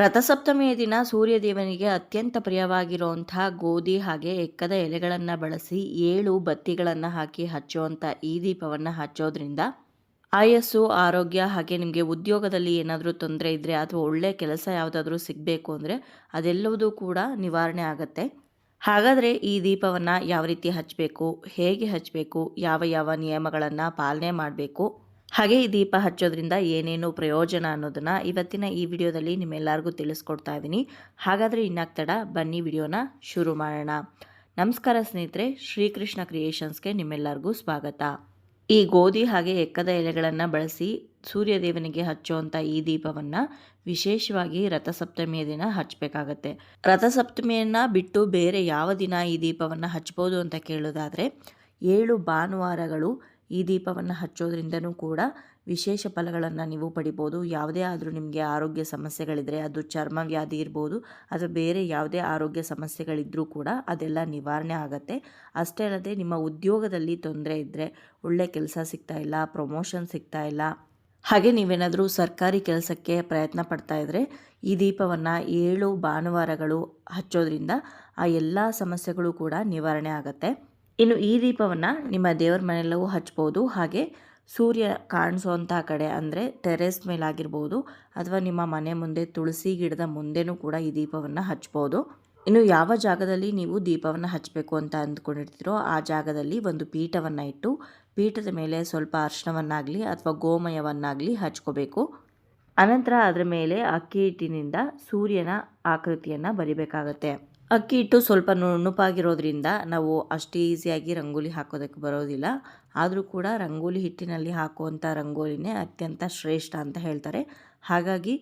ರಥಸಪ್ತಮಿಯ ದಿನ ಸೂರ್ಯದೇವನಿಗೆ ಅತ್ಯಂತ ಪ್ರಿಯವಾಗಿರುವಂತಹ ಗೋಧಿ ಹಾಗೆ ಎಕ್ಕದ ಎಲೆಗಳನ್ನು ಬಳಸಿ ಏಳು ಬತ್ತಿಗಳನ್ನು ಹಾಕಿ ಹಚ್ಚುವಂಥ ಈ ದೀಪವನ್ನು ಹಚ್ಚೋದ್ರಿಂದ ಆಯಸ್ಸು, ಆರೋಗ್ಯ ಹಾಗೆ ನಿಮಗೆ ಉದ್ಯೋಗದಲ್ಲಿ ಏನಾದರೂ ತೊಂದರೆ ಇದ್ದರೆ ಅಥವಾ ಒಳ್ಳೆಯ ಕೆಲಸ ಯಾವುದಾದ್ರೂ ಸಿಗಬೇಕು ಅಂದರೆ ಅದೆಲ್ಲವೂ ಕೂಡ ನಿವಾರಣೆ ಆಗುತ್ತೆ. ಹಾಗಾದರೆ ಈ ದೀಪವನ್ನು ಯಾವ ರೀತಿ ಹಚ್ಚಬೇಕು, ಹೇಗೆ ಹಚ್ಚಬೇಕು, ಯಾವ ಯಾವ ನಿಯಮಗಳನ್ನು ಪಾಲನೆ ಮಾಡಬೇಕು? ಹಾಗೆ ಈ ದೀಪ ಹಚ್ಚೋದ್ರಿಂದ ಏನೇನು ಪ್ರಯೋಜನ ಅನ್ನೋದನ್ನು ಇವತ್ತಿನ ಈ ವಿಡಿಯೋದಲ್ಲಿ ನಿಮ್ಮೆಲ್ಲರಿಗೂ ತಿಳಿಸ್ಕೊಡ್ತಾ ಇದ್ದೀನಿ. ಹಾಗಾದರೆ ಇನ್ನಾಗ್ತಡ, ಬನ್ನಿ ವಿಡಿಯೋನ ಶುರು ಮಾಡೋಣ. ನಮಸ್ಕಾರ ಸ್ನೇಹಿತರೆ, ಶ್ರೀಕೃಷ್ಣ ಕ್ರಿಯೇಷನ್ಸ್ಗೆ ನಿಮ್ಮೆಲ್ಲರಿಗೂ ಸ್ವಾಗತ. ಈ ಗೋಧಿ ಹಾಗೆ ಎಕ್ಕದ ಎಲೆಗಳನ್ನು ಬಳಸಿ ಸೂರ್ಯದೇವನಿಗೆ ಹಚ್ಚುವಂಥ ಈ ದೀಪವನ್ನು ವಿಶೇಷವಾಗಿ ರಥಸಪ್ತಮಿಯ ದಿನ ಹಚ್ಚಬೇಕಾಗತ್ತೆ. ರಥಸಪ್ತಮಿಯನ್ನು ಬಿಟ್ಟು ಬೇರೆ ಯಾವ ದಿನ ಈ ದೀಪವನ್ನು ಹಚ್ಬೋದು ಅಂತ ಕೇಳೋದಾದರೆ, ಏಳು ಭಾನುವಾರಗಳು ಈ ದೀಪವನ್ನು ಹಚ್ಚೋದ್ರಿಂದನೂ ಕೂಡ ವಿಶೇಷ ಫಲಗಳನ್ನು ನೀವು ಪಡಿಬೋದು. ಯಾವುದೇ ಆದರೂ ನಿಮಗೆ ಆರೋಗ್ಯ ಸಮಸ್ಯೆಗಳಿದ್ದರೆ ಅದು ಚರ್ಮ ವ್ಯಾಧಿ ಇರ್ಬೋದು, ಅಥವಾ ಬೇರೆ ಯಾವುದೇ ಆರೋಗ್ಯ ಸಮಸ್ಯೆಗಳಿದ್ದರೂ ಕೂಡ ಅದೆಲ್ಲ ನಿವಾರಣೆ ಆಗುತ್ತೆ. ಅಷ್ಟೇ ಅಲ್ಲದೆ ನಿಮ್ಮ ಉದ್ಯೋಗದಲ್ಲಿ ತೊಂದರೆ ಇದ್ದರೆ ಒಳ್ಳೆ ಕೆಲಸ ಸಿಗ್ತಾ ಇಲ್ಲ, ಪ್ರಮೋಷನ್ ಸಿಗ್ತಾ ಇಲ್ಲ, ಹಾಗೆ ನೀವೇನಾದರೂ ಸರ್ಕಾರಿ ಕೆಲಸಕ್ಕೆ ಪ್ರಯತ್ನ ಪಡ್ತಾ ಇದ್ದರೆ ಈ ದೀಪವನ್ನು ಏಳು ಭಾನುವಾರಗಳು ಹಚ್ಚೋದ್ರಿಂದ ಆ ಎಲ್ಲ ಸಮಸ್ಯೆಗಳು ಕೂಡ ನಿವಾರಣೆ ಆಗುತ್ತೆ. ಇನ್ನು ಈ ದೀಪವನ್ನು ನಿಮ್ಮ ದೇವರ ಮನೆಯಲ್ಲೂ ಹಚ್ಬೋದು. ಹಾಗೆ ಸೂರ್ಯ ಕಾಣಿಸುವಂಥ ಕಡೆ ಅಂದರೆ ಟೆರೆಸ್ ಮೇಲಾಗಿರ್ಬೋದು ಅಥವಾ ನಿಮ್ಮ ಮನೆ ಮುಂದೆ ತುಳಸಿ ಗಿಡದ ಮುಂದೆನೂ ಕೂಡ ಈ ದೀಪವನ್ನು ಹಚ್ಬೋದು. ಇನ್ನು ಯಾವ ಜಾಗದಲ್ಲಿ ನೀವು ದೀಪವನ್ನು ಹಚ್ಚಬೇಕು ಅಂತ ಅಂದ್ಕೊಂಡಿರ್ತೀರೋ ಆ ಜಾಗದಲ್ಲಿ ಒಂದು ಪೀಠವನ್ನು ಇಟ್ಟು ಪೀಠದ ಮೇಲೆ ಸ್ವಲ್ಪ ಅರ್ಶನವನ್ನಾಗಲಿ ಅಥವಾ ಗೋಮಯವನ್ನಾಗಲಿ ಹಚ್ಕೋಬೇಕು. ಅನಂತರ ಅದರ ಮೇಲೆ ಅಕ್ಕಿ ಹಿಟ್ಟಿನಿಂದ ಸೂರ್ಯನ ಆಕೃತಿಯನ್ನು ಬರಿಬೇಕಾಗತ್ತೆ. ಅಕ್ಕಿ ಹಿಟ್ಟು ಸ್ವಲ್ಪ ನುಣುಪಾಗಿರೋದ್ರಿಂದ ನಾವು ಅಷ್ಟು ಈಸಿಯಾಗಿ ರಂಗೋಲಿ ಹಾಕೋದಕ್ಕೆ ಬರೋದಿಲ್ಲ. ಆದರೂ ಕೂಡ ರಂಗೋಲಿ ಹಿಟ್ಟಿನಲ್ಲಿ ಹಾಕುವಂಥ ರಂಗೋಲಿನೇ ಅತ್ಯಂತ ಶ್ರೇಷ್ಠ ಅಂತ ಹೇಳ್ತಾರೆ. ಹಾಗಾಗಿ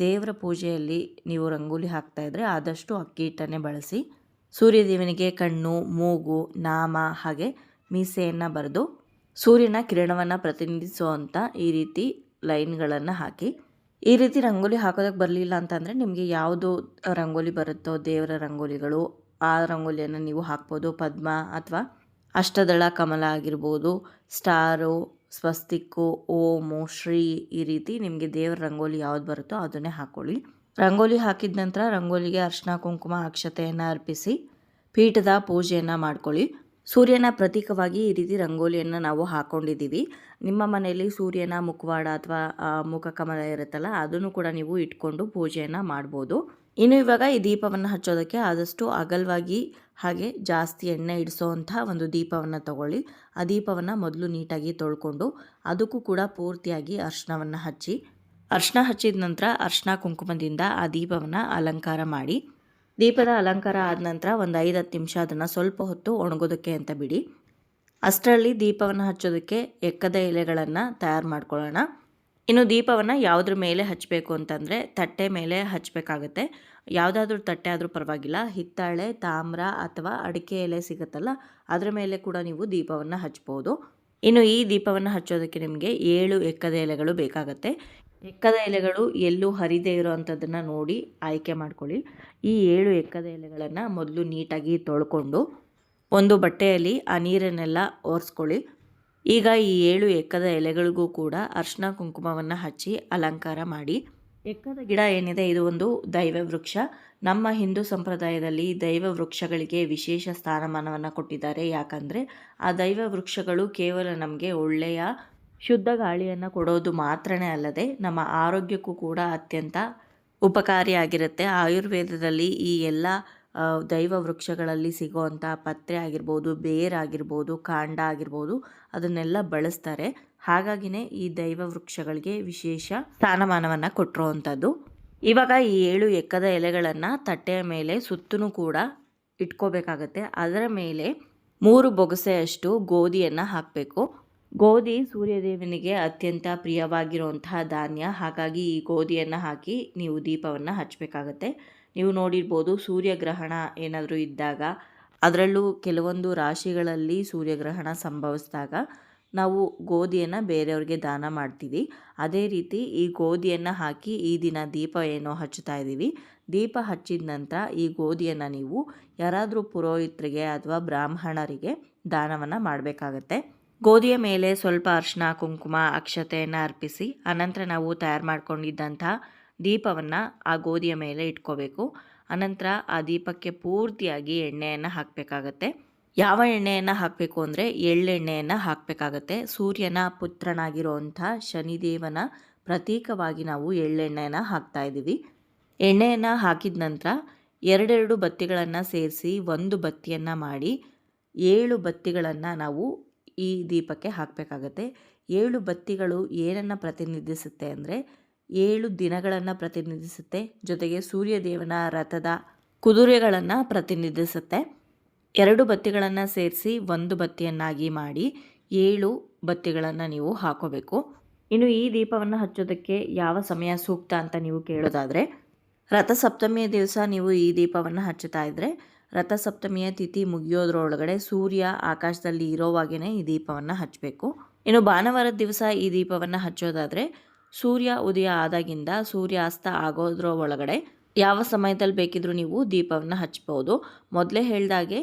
ದೇವರ ಪೂಜೆಯಲ್ಲಿ ನೀವು ರಂಗೋಲಿ ಹಾಕ್ತಾಯಿದ್ರೆ ಆದಷ್ಟು ಅಕ್ಕಿ ಹಿಟ್ಟನ್ನೇ ಬಳಸಿ. ಸೂರ್ಯದೇವನಿಗೆ ಕಣ್ಣು, ಮೂಗು, ನಾಮ ಹಾಗೆ ಮೀಸೆಯನ್ನು ಬರೆದು ಸೂರ್ಯನ ಕಿರಣವನ್ನು ಪ್ರತಿನಿಧಿಸುವಂಥ ಈ ರೀತಿ ಲೈನ್ಗಳನ್ನು ಹಾಕಿ. ಈ ರೀತಿ ರಂಗೋಲಿ ಹಾಕೋದಕ್ಕೆ ಬರಲಿಲ್ಲ ಅಂತಂದರೆ ನಿಮಗೆ ಯಾವುದು ರಂಗೋಲಿ ಬರುತ್ತೋ ದೇವರ ರಂಗೋಲಿಗಳು, ಆ ರಂಗೋಲಿಯನ್ನು ನೀವು ಹಾಕ್ಬೋದು. ಪದ್ಮ ಅಥವಾ ಅಷ್ಟದಳ ಕಮಲ ಆಗಿರ್ಬೋದು. ಸ್ಟಾರು, ಸ್ವಸ್ತಿಕ್ಕು ಓಮು ಶ್ರೀ ಈ ರೀತಿ ನಿಮಗೆ ದೇವರ ರಂಗೋಲಿ ಯಾವ್ದು ಬರುತ್ತೋ ಅದನ್ನೇ ಹಾಕ್ಕೊಳ್ಳಿ ರಂಗೋಲಿ ಹಾಕಿದ ನಂತರ ರಂಗೋಲಿಗೆ ಅರ್ಶಿನ, ಕುಂಕುಮ, ಅಕ್ಷತೆಯನ್ನು ಅರ್ಪಿಸಿ ಪೀಠದ ಪೂಜೆಯನ್ನು ಮಾಡ್ಕೊಳ್ಳಿ. ಸೂರ್ಯನ ಪ್ರತೀಕವಾಗಿ ಈ ರೀತಿ ರಂಗೋಲಿಯನ್ನು ನಾವು ಹಾಕ್ಕೊಂಡಿದ್ದೀವಿ ನಿಮ್ಮ ಮನೆಯಲ್ಲಿ ಸೂರ್ಯನ ಮುಖವಾಡ ಅಥವಾ ಮುಖ ಕಮಲ ಇರುತ್ತಲ್ಲ, ಅದನ್ನು ಕೂಡ ನೀವು ಇಟ್ಕೊಂಡು ಪೂಜೆಯನ್ನು ಮಾಡ್ಬೋದು. ಇನ್ನು ಇವಾಗ ಈ ದೀಪವನ್ನು ಹಚ್ಚೋದಕ್ಕೆ ಆದಷ್ಟು ಅಗಲವಾಗಿ ಹಾಗೆ ಜಾಸ್ತಿ ಎಣ್ಣೆ ಇಡಿಸೋವಂಥ ಒಂದು ದೀಪವನ್ನು ತಗೊಳ್ಳಿ. ಆ ದೀಪವನ್ನು ಮೊದಲು ನೀಟಾಗಿ ತೊಳ್ಕೊಂಡು ಅದಕ್ಕೂ ಕೂಡ ಪೂರ್ತಿಯಾಗಿ ಅರ್ಶನವನ್ನು ಹಚ್ಚಿ. ಅರ್ಶನ ಹಚ್ಚಿದ ನಂತರ ಅರ್ಶನ ಕುಂಕುಮದಿಂದ ಆ ದೀಪವನ್ನು ಅಲಂಕಾರ ಮಾಡಿ. ದೀಪದ ಅಲಂಕಾರ ಆದ ನಂತರ ಒಂದು ಐದು ಹತ್ತು ನಿಮಿಷ ಅದನ್ನು ಸ್ವಲ್ಪ ಹೊತ್ತು ಒಣಗೋದಕ್ಕೆ ಅಂತ ಬಿಡಿ. ಅಷ್ಟರಲ್ಲಿ ದೀಪವನ್ನು ಹಚ್ಚೋದಕ್ಕೆ ಎಕ್ಕದ ಎಲೆಗಳನ್ನು ತಯಾರು ಮಾಡ್ಕೊಳ್ಳೋಣ. ಇನ್ನು ದೀಪವನ್ನು ಯಾವುದ್ರ ಮೇಲೆ ಹಚ್ಚಬೇಕು ಅಂತಂದರೆ ತಟ್ಟೆ ಮೇಲೆ ಹಚ್ಚಬೇಕಾಗತ್ತೆ ಯಾವುದಾದ್ರೂ ತಟ್ಟೆ ಆದರೂ ಪರವಾಗಿಲ್ಲ. ಹಿತ್ತಾಳೆ, ತಾಮ್ರ ಅಥವಾ ಅಡಿಕೆ ಎಲೆ ಸಿಗುತ್ತಲ್ಲ, ಅದರ ಮೇಲೆ ಕೂಡ ನೀವು ದೀಪವನ್ನು ಹಚ್ಬೋದು. ಇನ್ನು ಈ ದೀಪವನ್ನು ಹಚ್ಚೋದಕ್ಕೆ ನಿಮಗೆ ಏಳು ಎಕ್ಕದ ಎಲೆಗಳು ಬೇಕಾಗತ್ತೆ. ಎಕ್ಕದ ಎಲೆಗಳು ಎಲ್ಲೂ ಹರಿದೇ ಇರೋವಂಥದ್ದನ್ನು ನೋಡಿ ಆಯ್ಕೆ ಮಾಡ್ಕೊಳ್ಳಿ. ಈ ಏಳು ಎಕ್ಕದ ಎಲೆಗಳನ್ನು ಮೊದಲು ನೀಟಾಗಿ ತೊಳ್ಕೊಂಡು ಒಂದು ಬಟ್ಟೆಯಲ್ಲಿ ಆ ನೀರನ್ನೆಲ್ಲ ಒರೆಸ್ಕೊಳ್ಳಿ. ಈಗ ಈ ಏಳು ಎಕ್ಕದ ಎಲೆಗಳಿಗೂ ಕೂಡ ಅರ್ಶಿನ ಕುಂಕುಮವನ್ನು ಹಚ್ಚಿ ಅಲಂಕಾರ ಮಾಡಿ. ಎಕ್ಕದ ಗಿಡ ಏನಿದೆ ಇದು ಒಂದು ದೈವ ವೃಕ್ಷ. ನಮ್ಮ ಹಿಂದೂ ಸಂಪ್ರದಾಯದಲ್ಲಿ ದೈವ ವೃಕ್ಷಗಳಿಗೆ ವಿಶೇಷ ಸ್ಥಾನಮಾನವನ್ನು ಕೊಟ್ಟಿದ್ದಾರೆ. ಯಾಕಂದರೆ ಆ ದೈವ ವೃಕ್ಷಗಳು ಕೇವಲ ನಮಗೆ ಒಳ್ಳೆಯ ಶುದ್ಧ ಗಾಳಿಯನ್ನು ಕೊಡೋದು ಮಾತ್ರನೇ ಅಲ್ಲದೆ ನಮ್ಮ ಆರೋಗ್ಯಕ್ಕೂ ಕೂಡ ಅತ್ಯಂತ ಉಪಕಾರಿಯಾಗಿರುತ್ತೆ. ಆಯುರ್ವೇದದಲ್ಲಿ ಈ ಎಲ್ಲ ದೈವ ವೃಕ್ಷಗಳಲ್ಲಿ ಸಿಗುವಂಥ ಪತ್ರೆ ಆಗಿರ್ಬೋದು ಬೇರಾಗಿರ್ಬೋದು ಕಾಂಡ ಆಗಿರ್ಬೋದು ಅದನ್ನೆಲ್ಲ ಬಳಸ್ತಾರೆ. ಹಾಗಾಗಿನೇ ಈ ದೈವ ವೃಕ್ಷಗಳಿಗೆ ವಿಶೇಷ ಸ್ಥಾನಮಾನವನ್ನು ಕೊಟ್ಟಿರುವಂಥದ್ದು. ಇವಾಗ ಈ ಏಳು ಎಕ್ಕದ ಎಲೆಗಳನ್ನು ತಟ್ಟೆಯ ಮೇಲೆ ಸುತ್ತೂ ಕೂಡ ಇಟ್ಕೋಬೇಕಾಗತ್ತೆ. ಅದರ ಮೇಲೆ ಮೂರು ಬೊಗಸೆಯಷ್ಟು ಗೋಧಿಯನ್ನು ಹಾಕಬೇಕು. ಗೋಧಿ ಸೂರ್ಯದೇವನಿಗೆ ಅತ್ಯಂತ ಪ್ರಿಯವಾಗಿರುವಂತಹ ಧಾನ್ಯ. ಹಾಗಾಗಿ ಈ ಗೋಧಿಯನ್ನು ಹಾಕಿ ನೀವು ದೀಪವನ್ನು ಹಚ್ಚಬೇಕಾಗತ್ತೆ. ನೀವು ನೋಡಿರ್ಬೋದು ಸೂರ್ಯಗ್ರಹಣ ಏನಾದರೂ ಇದ್ದಾಗ, ಅದರಲ್ಲೂ ಕೆಲವೊಂದು ರಾಶಿಗಳಲ್ಲಿ ಸೂರ್ಯಗ್ರಹಣ ಸಂಭವಿಸಿದಾಗ ನಾವು ಗೋಧಿಯನ್ನು ಬೇರೆಯವ್ರಿಗೆ ದಾನ ಮಾಡ್ತೀವಿ. ಅದೇ ರೀತಿ ಈ ಗೋಧಿಯನ್ನು ಹಾಕಿ ಈ ದಿನ ದೀಪ ಏನೋ ಹಚ್ಚುತ್ತಾ ಇದ್ದೀವಿ. ದೀಪ ಹಚ್ಚಿದ ನಂತರ ಈ ಗೋಧಿಯನ್ನು ನೀವು ಯಾರಾದರೂ ಪುರೋಹಿತರಿಗೆ ಅಥವಾ ಬ್ರಾಹ್ಮಣರಿಗೆ ದಾನವನ್ನು ಮಾಡಬೇಕಾಗತ್ತೆ. ಗೋಧಿಯ ಮೇಲೆ ಸ್ವಲ್ಪ ಅರಿಶಿನ ಕುಂಕುಮ, ಅಕ್ಷತೆಯನ್ನು ಅರ್ಪಿಸಿ, ಅನಂತರ ನಾವು ತಯಾರು ಮಾಡಿಕೊಂಡಿದ್ದಂಥ ದೀಪವನ್ನು ಆ ಗೋಧಿಯ ಮೇಲೆ ಇಟ್ಕೋಬೇಕು. ಅನಂತರ ಆ ದೀಪಕ್ಕೆ ಪೂರ್ತಿಯಾಗಿ ಎಣ್ಣೆಯನ್ನು ಹಾಕಬೇಕಾಗತ್ತೆ. ಯಾವ ಎಣ್ಣೆಯನ್ನು ಹಾಕಬೇಕು ಅಂದರೆ ಎಳ್ಳೆಣ್ಣೆಯನ್ನು ಹಾಕಬೇಕಾಗತ್ತೆ. ಸೂರ್ಯನ ಪುತ್ರನಾಗಿರುವಂಥ ಶನಿದೇವನ ಪ್ರತೀಕವಾಗಿ ನಾವು ಎಳ್ಳೆಣ್ಣೆಯನ್ನು ಹಾಕ್ತಾ ಇದ್ದೀವಿ. ಎಣ್ಣೆಯನ್ನು ಹಾಕಿದ ನಂತರ ಎರಡೆರಡು ಬತ್ತಿಗಳನ್ನು ಸೇರಿಸಿ ಒಂದು ಬತ್ತಿಯನ್ನು ಮಾಡಿ ಏಳು ಬತ್ತಿಗಳನ್ನು ನಾವು ಈ ದೀಪಕ್ಕೆ ಹಾಕಬೇಕಾಗತ್ತೆ. ಏಳು ಬತ್ತಿಗಳು ಏನನ್ನು ಪ್ರತಿನಿಧಿಸುತ್ತೆ ಅಂದರೆ ಏಳು ದಿನಗಳನ್ನು ಪ್ರತಿನಿಧಿಸುತ್ತೆ. ಜೊತೆಗೆ ಸೂರ್ಯದೇವನ ರಥದ ಕುದುರೆಗಳನ್ನು ಪ್ರತಿನಿಧಿಸುತ್ತೆ. ಎರಡು ಬತ್ತಿಗಳನ್ನು ಸೇರಿಸಿ ಒಂದು ಬತ್ತಿಯನ್ನಾಗಿ ಮಾಡಿ ಏಳು ಬತ್ತಿಗಳನ್ನು ನೀವು ಹಾಕೋಬೇಕು. ಇನ್ನು ಈ ದೀಪವನ್ನು ಹಚ್ಚೋದಕ್ಕೆ ಯಾವ ಸಮಯ ಸೂಕ್ತ ಅಂತ ನೀವು ಕೇಳೋದಾದರೆ, ರಥಸಪ್ತಮಿಯ ದಿವಸ ನೀವು ಈ ದೀಪವನ್ನು ಹಚ್ಚುತ್ತಾ ಇದ್ದರೆ ರಥಸಪ್ತಮಿಯ ತಿಥಿ ಮುಗಿಯೋದ್ರೊಳಗಡೆ ಸೂರ್ಯ ಆಕಾಶದಲ್ಲಿ ಇರೋವಾಗೇ ಈ ದೀಪವನ್ನು ಹಚ್ಚಬೇಕು ಇನ್ನು ಭಾನುವಾರದ ದಿವಸ ಈ ದೀಪವನ್ನು ಹಚ್ಚೋದಾದರೆ ಸೂರ್ಯ ಉದಯ ಆದಾಗಿಂದ ಸೂರ್ಯಾಸ್ತ ಆಗೋದ್ರ ಒಳಗಡೆ ಯಾವ ಸಮಯದಲ್ಲಿ ಬೇಕಿದ್ರೂ ನೀವು ದೀಪವನ್ನು ಹಚ್ಬೋದು. ಮೊದಲೇ ಹೇಳಿದಾಗೆ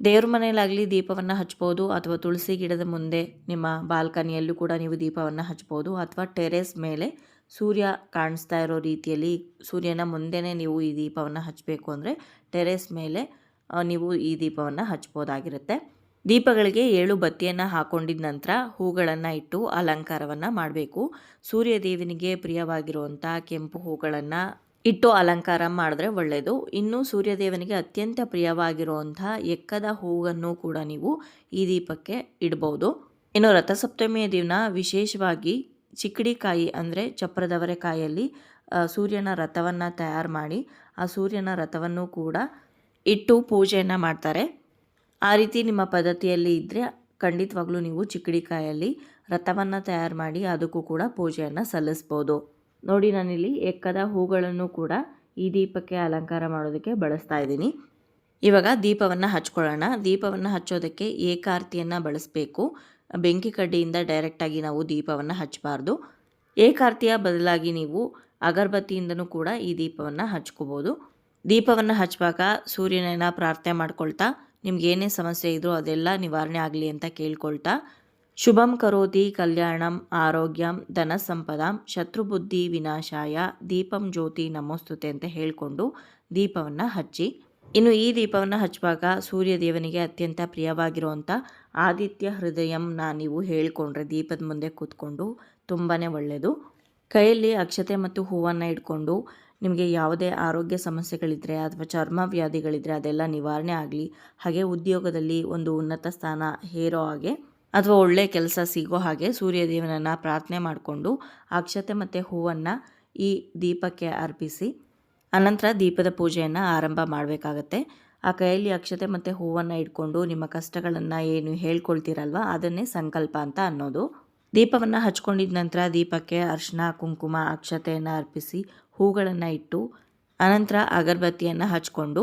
ದೇವ್ರ ಮನೆಯಲ್ಲಾಗಲಿ ದೀಪವನ್ನು ಹಚ್ಬೋದು ಅಥವಾ ತುಳಸಿ ಗಿಡದ ಮುಂದೆ ನಿಮ್ಮ ಬಾಲ್ಕನಿಯಲ್ಲೂ ಕೂಡ ನೀವು ದೀಪವನ್ನು ಹಚ್ಬೋದು ಅಥವಾ ಟೆರೇಸ್ ಮೇಲೆ ಸೂರ್ಯ ಕಾಣಿಸ್ತಾ ಇರೋ ರೀತಿಯಲ್ಲಿ ಸೂರ್ಯನ ಮುಂದೆನೇ ನೀವು ಈ ದೀಪವನ್ನು ಹಚ್ಚಬೇಕು ಅಂದರೆ ಟೆರೆಸ್ ಮೇಲೆ ನೀವು ಈ ದೀಪವನ್ನು ಹಚ್ಬೋದಾಗಿರುತ್ತೆ. ದೀಪಗಳಿಗೆ ಏಳು ಬತ್ತಿಯನ್ನು ಹಾಕೊಂಡಿದ ನಂತರ ಹೂಗಳನ್ನು ಇಟ್ಟು ಅಲಂಕಾರವನ್ನು ಮಾಡಬೇಕು. ಸೂರ್ಯ ದೇವನಿಗೆ ಪ್ರಿಯವಾಗಿರುವಂಥ ಕೆಂಪು ಹೂಗಳನ್ನು ಇಟ್ಟು ಅಲಂಕಾರ ಮಾಡಿದ್ರೆ ಒಳ್ಳೆಯದು. ಇನ್ನು ಸೂರ್ಯದೇವನಿಗೆ ಅತ್ಯಂತ ಪ್ರಿಯವಾಗಿರುವಂಥ ಎಕ್ಕದ ಹೂವನ್ನು ಕೂಡ ನೀವು ಈ ದೀಪಕ್ಕೆ ಇಡ್ಬೋದು. ಇನ್ನು ರಥಸಪ್ತಮಿಯ ದಿನ ವಿಶೇಷವಾಗಿ ಚಿಕ್ಕಡಿಕಾಯಿ ಅಂದರೆ ಚಪ್ರದವರೆಕಾಯಲ್ಲಿ ಸೂರ್ಯನ ರಥವನ್ನು ತಯಾರು ಮಾಡಿ ಆ ಸೂರ್ಯನ ರಥವನ್ನು ಕೂಡ ಇಟ್ಟು ಪೂಜೆಯನ್ನು ಮಾಡ್ತಾರೆ. ಆ ರೀತಿ ನಿಮ್ಮ ಪದ್ಧತಿಯಲ್ಲಿ ಇದ್ದರೆ ಖಂಡಿತವಾಗ್ಲೂ ನೀವು ಚಿಕ್ಕಡಿಕಾಯಲ್ಲಿ ರಥವನ್ನು ತಯಾರು ಮಾಡಿ ಅದಕ್ಕೂ ಕೂಡ ಪೂಜೆಯನ್ನು ಸಲ್ಲಿಸ್ಬೋದು. ನೋಡಿ, ನಾನಿಲ್ಲಿ ಎಕ್ಕದ ಹೂಗಳನ್ನು ಕೂಡ ಈ ದೀಪಕ್ಕೆ ಅಲಂಕಾರ ಮಾಡೋದಕ್ಕೆ ಬಳಸ್ತಾ ಇದ್ದೀನಿ. ಇವಾಗ ದೀಪವನ್ನು ಹಚ್ಕೊಳ್ಳೋಣ. ದೀಪವನ್ನು ಹಚ್ಚೋದಕ್ಕೆ ಏಕಾರ್ತಿಯನ್ನು ಬಳಸಬೇಕು. ಬೆಂಕಿ ಕಡ್ಡಿಯಿಂದ ಡೈರೆಕ್ಟಾಗಿ ನಾವು ದೀಪವನ್ನು ಹಚ್ಚಬಾರ್ದು. ಏಕಾರ್ತಿಯ ಬದಲಾಗಿ ನೀವು ಅಗರಬತ್ತಿಯಿಂದನೂ ಕೂಡ ಈ ದೀಪವನ್ನು ಹಚ್ಕೋಬೋದು. ದೀಪವನ್ನು ಹಚ್ಚುವಾಗ ಸೂರ್ಯನನ್ನು ಪ್ರಾರ್ಥನೆ ಮಾಡ್ಕೊಳ್ತಾ, ನಿಮ್ಗೆ ಏನೇ ಸಮಸ್ಯೆ ಇದ್ರೂ ಅದೆಲ್ಲ ನಿವಾರಣೆ ಆಗಲಿ ಅಂತ ಕೇಳ್ಕೊಳ್ತಾ, ಶುಭಂ ಕರೋತಿ ಕಲ್ಯಾಣಂ ಆರೋಗ್ಯಂ ಧನ ಸಂಪದಾಂ ಶತ್ರುಬುದ್ಧಿ ವಿನಾಶಾಯ ದೀಪಂ ಜ್ಯೋತಿ ನಮೋಸ್ತುತೆ ಅಂತ ಹೇಳಿಕೊಂಡು ದೀಪವನ್ನು ಹಚ್ಚಿ ಇನ್ನು ಈ ದೀಪವನ್ನು ಹಚ್ಚುವಾಗ ಸೂರ್ಯ ದೇವನಿಗೆ ಅತ್ಯಂತ ಪ್ರಿಯವಾಗಿರುವಂಥ ಆದಿತ್ಯ ಹೃದಯಂನ ನೀವು ಹೇಳಿಕೊಂಡ್ರೆ ದೀಪದ ಮುಂದೆ ಕೂತ್ಕೊಂಡು ತುಂಬಾ ಒಳ್ಳೆಯದು ಕೈಯಲ್ಲಿ ಅಕ್ಷತೆ ಮತ್ತು ಹೂವನ್ನು ಇಟ್ಕೊಂಡು ನಿಮಗೆ ಯಾವುದೇ ಆರೋಗ್ಯ ಸಮಸ್ಯೆಗಳಿದ್ದರೆ ಅಥವಾ ಚರ್ಮ ವ್ಯಾಧಿಗಳಿದ್ದರೆ ಅದೆಲ್ಲ ನಿವಾರಣೆ ಆಗಲಿ, ಹಾಗೆ ಉದ್ಯೋಗದಲ್ಲಿ ಒಂದು ಉನ್ನತ ಸ್ಥಾನ ಹೇರೋ ಹಾಗೆ ಅಥವಾ ಒಳ್ಳೆಯ ಕೆಲಸ ಸಿಗೋ ಹಾಗೆ ಸೂರ್ಯದೇವನನ್ನು ಪ್ರಾರ್ಥನೆ ಮಾಡಿಕೊಂಡು ಅಕ್ಷತೆ ಮತ್ತು ಹೂವನ್ನು ಈ ದೀಪಕ್ಕೆ ಅರ್ಪಿಸಿ ಅನಂತರ ದೀಪದ ಪೂಜೆಯನ್ನು ಆರಂಭ ಮಾಡಬೇಕಾಗತ್ತೆ. ಆ ಕೈಯಲ್ಲಿ ಅಕ್ಷತೆ ಮತ್ತು ಹೂವನ್ನು ಇಟ್ಕೊಂಡು ನಿಮ್ಮ ಕಷ್ಟಗಳನ್ನು ಏನು ಹೇಳ್ಕೊಳ್ತೀರಲ್ವ? ಅದನ್ನೇ ಸಂಕಲ್ಪ ಅಂತ ಅನ್ನೋದು. ದೀಪವನ್ನು ಹಚ್ಕೊಂಡಿದ ನಂತರ ದೀಪಕ್ಕೆ ಅರ್ಶಿನ, ಕುಂಕುಮ, ಅಕ್ಷತೆಯನ್ನು ಅರ್ಪಿಸಿ ಹೂಗಳನ್ನು ಇಟ್ಟು ಅನಂತರ ಅಗರಬತ್ತಿಯನ್ನು ಹಚ್ಕೊಂಡು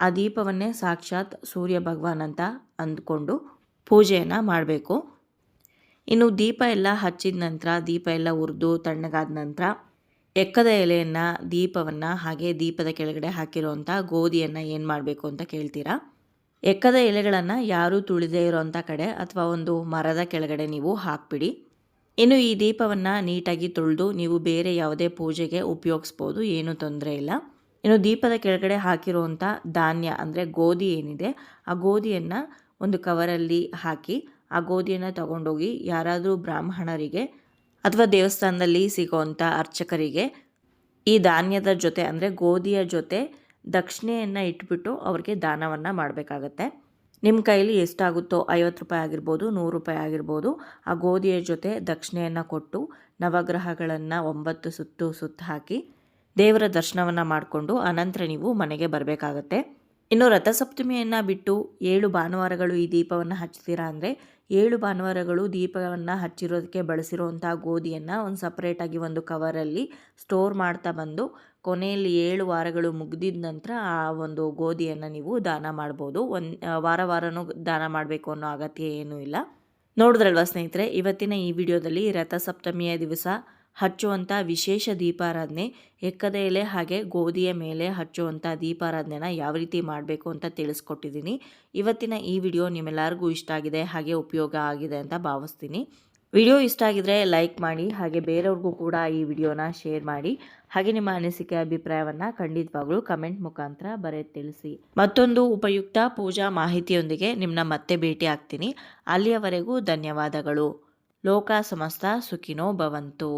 ಆ ದೀಪವನ್ನೇ ಸಾಕ್ಷಾತ್ ಸೂರ್ಯ ಭಗವಾನ್ ಅಂತ ಅಂದ್ಕೊಂಡು ಪೂಜೆಯನ್ನು ಮಾಡಬೇಕು. ಇನ್ನು ದೀಪ ಎಲ್ಲ ಹಚ್ಚಿದ ನಂತರ, ದೀಪ ಎಲ್ಲ ಉರಿದು ತಣ್ಣಗಾದ ನಂತರ ಎಕ್ಕದ ಎಲೆಯನ್ನು, ದೀಪವನ್ನು ಹಾಗೆ ದೀಪದ ಕೆಳಗಡೆ ಹಾಕಿರುವಂಥ ಗೋಧಿಯನ್ನು ಏನು ಮಾಡಬೇಕು ಅಂತ ಕೇಳ್ತೀರಾ? ಎಕ್ಕದ ಎಲೆಗಳನ್ನು ಯಾರೂ ತುಳಿದೇ ಇರೋಂಥ ಕಡೆ ಅಥವಾ ಒಂದು ಮರದ ಕೆಳಗಡೆ ನೀವು ಹಾಕ್ಬಿಡಿ. ಇನ್ನು ಈ ದೀಪವನ್ನು ನೀಟಾಗಿ ತೊಳೆದು ನೀವು ಬೇರೆ ಯಾವುದೇ ಪೂಜೆಗೆ ಉಪಯೋಗಿಸ್ಬೋದು, ಏನೂ ತೊಂದರೆ ಇಲ್ಲ. ಇನ್ನು ದೀಪದ ಕೆಳಗಡೆ ಹಾಕಿರುವಂಥ ಧಾನ್ಯ ಅಂದರೆ ಗೋಧಿ ಏನಿದೆ, ಆ ಗೋಧಿಯನ್ನು ಒಂದು ಕವರಲ್ಲಿ ಹಾಕಿ ಆ ಗೋಧಿಯನ್ನು ತಗೊಂಡೋಗಿ ಯಾರಾದರೂ ಬ್ರಾಹ್ಮಣರಿಗೆ ಅಥವಾ ದೇವಸ್ಥಾನದಲ್ಲಿ ಸಿಗೋವಂಥ ಅರ್ಚಕರಿಗೆ ಈ ಧಾನ್ಯದ ಜೊತೆ, ಅಂದರೆ ಗೋಧಿಯ ಜೊತೆ ದಕ್ಷಿಣೆಯನ್ನು ಇಟ್ಬಿಟ್ಟು ಅವ್ರಿಗೆ ದಾನವನ್ನು ಮಾಡಬೇಕಾಗತ್ತೆ. ನಿಮ್ಮ ಕೈಲಿ ಎಷ್ಟಾಗುತ್ತೋ ಐವತ್ತು ರೂಪಾಯಿ ಆಗಿರ್ಬೋದು, ನೂರು ರೂಪಾಯಿ ಆಗಿರ್ಬೋದು, ಆ ಗೋಧಿಯ ಜೊತೆ ದಕ್ಷಿಣೆಯನ್ನು ಕೊಟ್ಟು ನವಗ್ರಹಗಳನ್ನು ಒಂಬತ್ತು ಸುತ್ತು ಸುತ್ತು ಹಾಕಿ ದೇವರ ದರ್ಶನವನ್ನು ಮಾಡಿಕೊಂಡು ಅನಂತರ ನೀವು ಮನೆಗೆ ಬರಬೇಕಾಗತ್ತೆ. ಇನ್ನು ರಥಸಪ್ತಮಿಯನ್ನು ಬಿಟ್ಟು ಏಳು ಭಾನುವಾರಗಳು ಈ ದೀಪವನ್ನು ಹಚ್ತೀರಾ ಅಂದರೆ ಏಳು ಭಾನುವಾರಗಳು ದೀಪವನ್ನು ಹಚ್ಚಿರೋದಕ್ಕೆ ಬಳಸಿರುವಂಥ ಗೋಧಿಯನ್ನು ಒಂದು ಸಪ್ರೇಟಾಗಿ ಒಂದು ಕವರಲ್ಲಿ ಸ್ಟೋರ್ ಮಾಡ್ತಾ ಬಂದು, ಕೊನೆಯಲ್ಲಿ ಏಳು ವಾರಗಳು ಮುಗಿದಿದ ನಂತರ ಆ ಒಂದು ಗೋಧಿಯನ್ನು ನೀವು ದಾನ ಮಾಡ್ಬೋದು. ಒಂದು ವಾರ ವಾರನೂ ದಾನ ಮಾಡಬೇಕು ಅನ್ನೋ ಅಗತ್ಯ ಏನೂ ಇಲ್ಲ. ನೋಡಿದ್ರಲ್ವ ಸ್ನೇಹಿತರೆ, ಇವತ್ತಿನ ಈ ವಿಡಿಯೋದಲ್ಲಿ ರಥಸಪ್ತಮಿಯ ದಿವಸ ಹಚ್ಚುವಂಥ ವಿಶೇಷ ದೀಪಾರಾಧನೆ, ಎಕ್ಕದ ಎಲೆ ಹಾಗೆ ಗೋಧಿಯ ಮೇಲೆ ಹಚ್ಚುವಂಥ ದೀಪಾರಾಧನೆನ ಯಾವ ರೀತಿ ಮಾಡಬೇಕು ಅಂತ ತಿಳಿಸ್ಕೊಟ್ಟಿದ್ದೀನಿ. ಇವತ್ತಿನ ಈ ವಿಡಿಯೋ ನಿಮ್ಮೆಲ್ಲರಿಗೂ ಇಷ್ಟ ಆಗಿದೆ, ಹಾಗೆ ಉಪಯೋಗ ಆಗಿದೆ ಅಂತ ಭಾವಿಸ್ತೀನಿ. ವಿಡಿಯೋ ಇಷ್ಟ ಆಗಿದ್ರೆ ಲೈಕ್ ಮಾಡಿ, ಹಾಗೆ ಬೇರೆಯವ್ರಿಗೂ ಕೂಡ ಈ ವಿಡಿಯೋನ ಶೇರ್ ಮಾಡಿ, ಹಾಗೆ ನಿಮ್ಮ ಅನಿಸಿಕೆ, ಅಭಿಪ್ರಾಯವನ್ನು ಖಂಡಿತವಾಗ್ಲೂ ಕಮೆಂಟ್ ಮುಖಾಂತರ ಬರೆದು ತಿಳಿಸಿ. ಮತ್ತೊಂದು ಉಪಯುಕ್ತ ಪೂಜಾ ಮಾಹಿತಿಯೊಂದಿಗೆ ನಿಮ್ಮನ್ನ ಮತ್ತೆ ಭೇಟಿ ಆಗ್ತೀನಿ. ಅಲ್ಲಿಯವರೆಗೂ ಧನ್ಯವಾದಗಳು. ಲೋಕ ಸಮಸ್ತ ಸುಖಿನೋ ಭವಂತು.